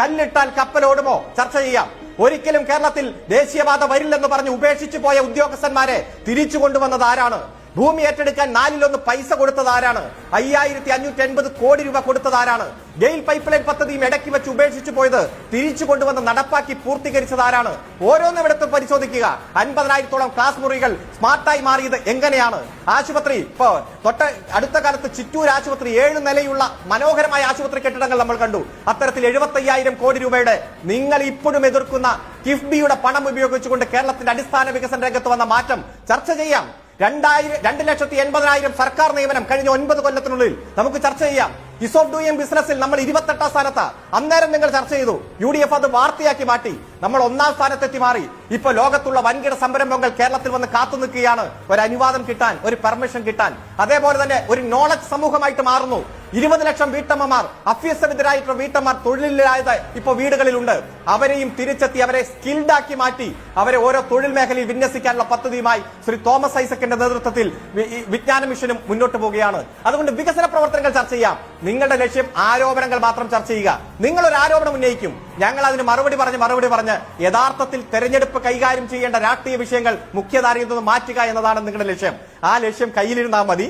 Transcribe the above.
കല്ലിട്ടാൽ കപ്പലോടുമോ? ചർച്ച ചെയ്യാം. ഒരിക്കലും കേരളത്തിൽ ദേശീയപാത വരില്ലെന്ന് പറഞ്ഞ് ഉപേക്ഷിച്ചു പോയ ഉദ്യോഗസ്ഥന്മാരെ തിരിച്ചു കൊണ്ടുവന്നത് ആരാണ്? ഭൂമി ഏറ്റെടുക്കാൻ നാലിലൊന്ന് പൈസ കൊടുത്തത് ആരാണ്? അയ്യായിരത്തി അഞ്ഞൂറ്റി അൻപത് കോടി രൂപ കൊടുത്തത് ആരാണ്? ഗെയിൽ പൈപ്പ് ലൈൻ പദ്ധതിയും ഇടയ്ക്ക് വെച്ച് ഉപേക്ഷിച്ചു പോയത് തിരിച്ചു കൊണ്ടുവന്ന് നടപ്പാക്കി പൂർത്തീകരിച്ചത് ആരാണ്? ഓരോന്നും എടുത്ത് പരിശോധിക്കുക. അൻപതിനായിരത്തോളം ക്ലാസ് മുറികൾ സ്മാർട്ടായി മാറിയത് എങ്ങനെയാണ്? ആശുപത്രി ഇപ്പോ തൊട്ട അടുത്ത കാലത്ത് ചിറ്റൂർ ആശുപത്രി ഏഴ് നിലയുള്ള മനോഹരമായ ആശുപത്രി കെട്ടിടങ്ങൾ നമ്മൾ കണ്ടു. അത്തരത്തിൽ എഴുപത്തയ്യായിരം കോടി രൂപയുടെ നിങ്ങൾ ഇപ്പോഴും എതിർക്കുന്ന കിഫ്ബിയുടെ പണം ഉപയോഗിച്ചുകൊണ്ട് കേരളത്തിന്റെ അടിസ്ഥാന വികസന രംഗത്ത് വന്ന മാറ്റം ചർച്ച ചെയ്യാം. രണ്ടായിരം രണ്ട് ലക്ഷത്തി എൺപതിനായിരം സർക്കാർ നിയമനം കഴിഞ്ഞ ഒൻപത് കൊല്ലത്തിനുള്ളിൽ. നമുക്ക് ചർച്ച ചെയ്യാം. ഇസ് ഓഫ് ഡൂയിങ് ബിസിനസ്സിൽ നമ്മൾ ഇരുപത്തെട്ടാം സ്ഥാനത്ത്. അന്നേരം നിങ്ങൾ ചർച്ച ചെയ്തു. യു ഡി എഫ് അത് വാർത്തയാക്കി മാറ്റി. നമ്മൾ ഒന്നാം സ്ഥാനത്തെത്തി മാറി. ഇപ്പൊ ലോകത്തുള്ള വൻകിട സംരംഭങ്ങൾ കേരളത്തിൽ വന്ന് കാത്തു നിൽക്കുകയാണ്. ഒരു അനുവാദം കിട്ടാൻ ഒരു പെർമിഷൻ കിട്ടാൻ. അതേപോലെ തന്നെ ഒരു നോളജ് സമൂഹമായിട്ട് മാറുന്നു. ഇരുപത് ലക്ഷം വീട്ടമ്മമാർ അഭ്യസ്തവിദ്യരായിട്ടുള്ള വീട്ടമ്മമാർ തൊഴിലില്ലാതെ ഇപ്പൊ വീടുകളിലുണ്ട്. അവരെയും തിരിച്ചെത്തി അവരെ സ്കിൽഡ് ആക്കി മാറ്റി അവരെ ഓരോ തൊഴിൽ മേഖലയിൽ വിന്യസിക്കാനുള്ള പദ്ധതിയുമായി ശ്രീ തോമസ് ഐസക്കിന്റെ നേതൃത്വത്തിൽ വിജ്ഞാന മിഷനും മുന്നോട്ട് പോവുകയാണ്. അതുകൊണ്ട് വികസന പ്രവർത്തനങ്ങൾ ചർച്ച ചെയ്യാം. നിങ്ങളുടെ ലക്ഷ്യം ആരോപണങ്ങൾ മാത്രം ചർച്ച ചെയ്യുക. നിങ്ങൾ ഒരു ആരോപണം ഉന്നയിക്കും. ഞങ്ങൾ അതിന് മറുപടി പറഞ്ഞ് മറുപടി പറഞ്ഞ് യഥാർത്ഥത്തിൽ തെരഞ്ഞെടുപ്പ് കൈകാര്യം ചെയ്യേണ്ട രാഷ്ട്രീയ വിഷയങ്ങൾ മുഖ്യധാരയിൽ നിന്ന് മാറ്റുക എന്നതാണ് നിങ്ങളുടെ ലക്ഷ്യം. ആ ലക്ഷ്യം കയ്യിലിരുന്നാൽ മതി.